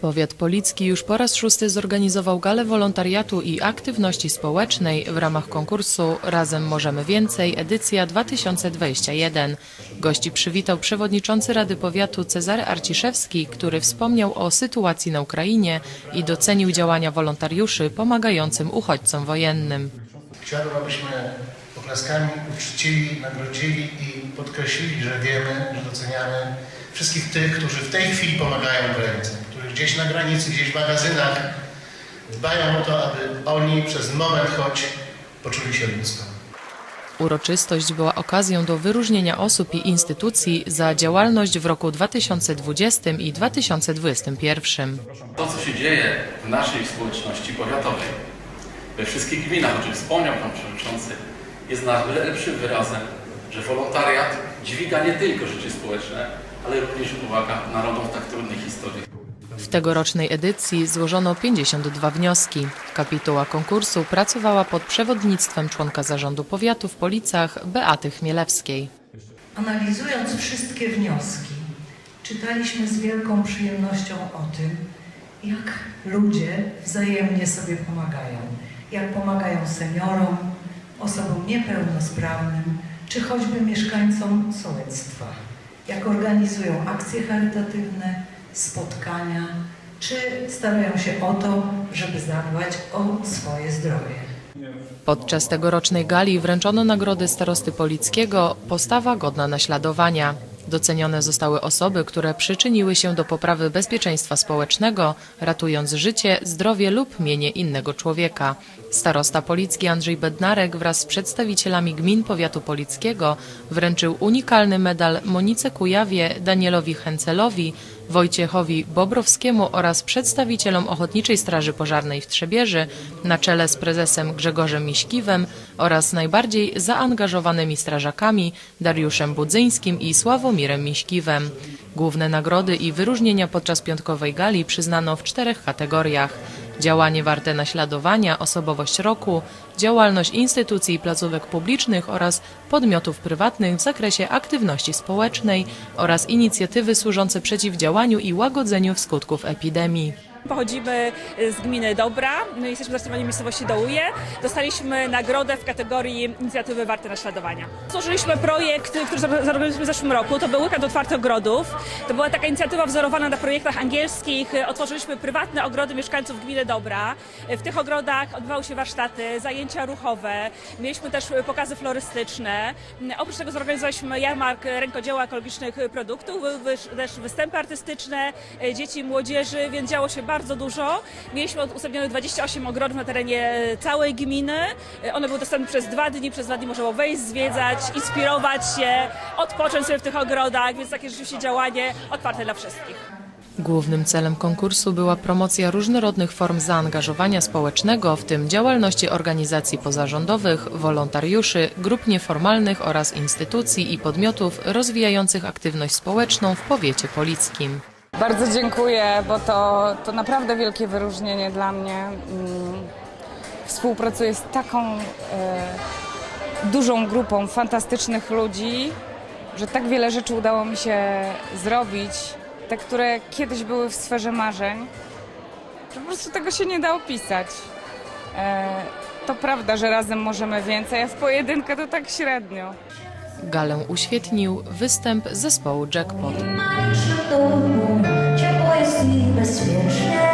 Powiat Policki już po raz szósty zorganizował galę wolontariatu i aktywności społecznej w ramach konkursu Razem Możemy Więcej, edycja 2021. Gości przywitał przewodniczący Rady Powiatu Cezary Arciszewski, który wspomniał o sytuacji na Ukrainie i docenił działania wolontariuszy pomagającym uchodźcom wojennym. Chciałbym, abyśmy oklaskami uczcili, nagrodzili i podkreślili, że wiemy, że doceniamy wszystkich tych, którzy w tej chwili pomagają Ukraińcom, którzy gdzieś na granicy, gdzieś w magazynach dbają o to, aby oni przez moment choć poczuli się ludzko. Uroczystość była okazją do wyróżnienia osób i instytucji za działalność w roku 2020 i 2021. To, co się dzieje w naszej społeczności powiatowej, we wszystkich gminach, o czym wspomniał Pan Przewodniczący, jest najlepszym wyrazem, że wolontariat dźwiga nie tylko życie społeczne, ale również pomaga narodom w tak trudnej historii. W tegorocznej edycji złożono 52 wnioski. Kapituła konkursu pracowała pod przewodnictwem członka zarządu powiatu w Policach Beaty Chmielewskiej. Analizując wszystkie wnioski, czytaliśmy z wielką przyjemnością o tym, jak ludzie wzajemnie sobie pomagają. Jak pomagają seniorom, osobom niepełnosprawnym, czy choćby mieszkańcom sołectwa. Jak organizują akcje charytatywne, spotkania, czy starają się o to, żeby zadbać o swoje zdrowie. Podczas tegorocznej gali wręczono nagrody starosty Polickiego Postawa godna naśladowania. Docenione zostały osoby, które przyczyniły się do poprawy bezpieczeństwa społecznego, ratując życie, zdrowie lub mienie innego człowieka. Starosta Policki Andrzej Bednarek wraz z przedstawicielami gmin powiatu polickiego wręczył unikalny medal Monice Kujawie, Danielowi Hencelowi, Wojciechowi Bobrowskiemu oraz przedstawicielom Ochotniczej Straży Pożarnej w Trzebieży na czele z prezesem Grzegorzem Miśkiwem oraz najbardziej zaangażowanymi strażakami Dariuszem Budzyńskim i Sławomirem Miśkiwem. Główne nagrody i wyróżnienia podczas piątkowej gali przyznano w czterech kategoriach. Działanie warte naśladowania, osobowość roku, działalność instytucji i placówek publicznych oraz podmiotów prywatnych w zakresie aktywności społecznej oraz inicjatywy służące przeciwdziałaniu i łagodzeniu skutków epidemii. Pochodzimy z gminy Dobra, my jesteśmy w miejscowości Dołuje. Dostaliśmy nagrodę w kategorii inicjatywy warte naśladowania. Złożyliśmy projekt, który zrobiliśmy w zeszłym roku, to był Weekend Otwarty Ogrodów. To była taka inicjatywa wzorowana na projektach angielskich. Otworzyliśmy prywatne ogrody mieszkańców gminy Dobra. W tych ogrodach odbywały się warsztaty, zajęcia ruchowe, mieliśmy też pokazy florystyczne. Oprócz tego zorganizowaliśmy jarmark rękodzieła ekologicznych produktów, były też występy artystyczne dzieci i młodzieży, więc działo się bardzo dużo. Mieliśmy ustawione 28 ogrodów na terenie całej gminy. One były dostępne przez dwa dni. Przez dwa dni można było wejść, zwiedzać, inspirować się, odpocząć sobie w tych ogrodach, więc takie rzeczywiście działanie otwarte dla wszystkich. Głównym celem konkursu była promocja różnorodnych form zaangażowania społecznego, w tym działalności organizacji pozarządowych, wolontariuszy, grup nieformalnych oraz instytucji i podmiotów rozwijających aktywność społeczną w powiecie polickim. Bardzo dziękuję, bo to, to naprawdę wielkie wyróżnienie dla mnie. Mm, Współpracuję z taką e, dużą grupą fantastycznych ludzi, że tak wiele rzeczy udało mi się zrobić, te, które kiedyś były w sferze marzeń, że po prostu tego się nie da opisać. E, to prawda, że razem możemy więcej, a w pojedynkę to tak średnio. Galę uświetnił występ zespołu Jackpot. Ciepło jest i bezpieczne,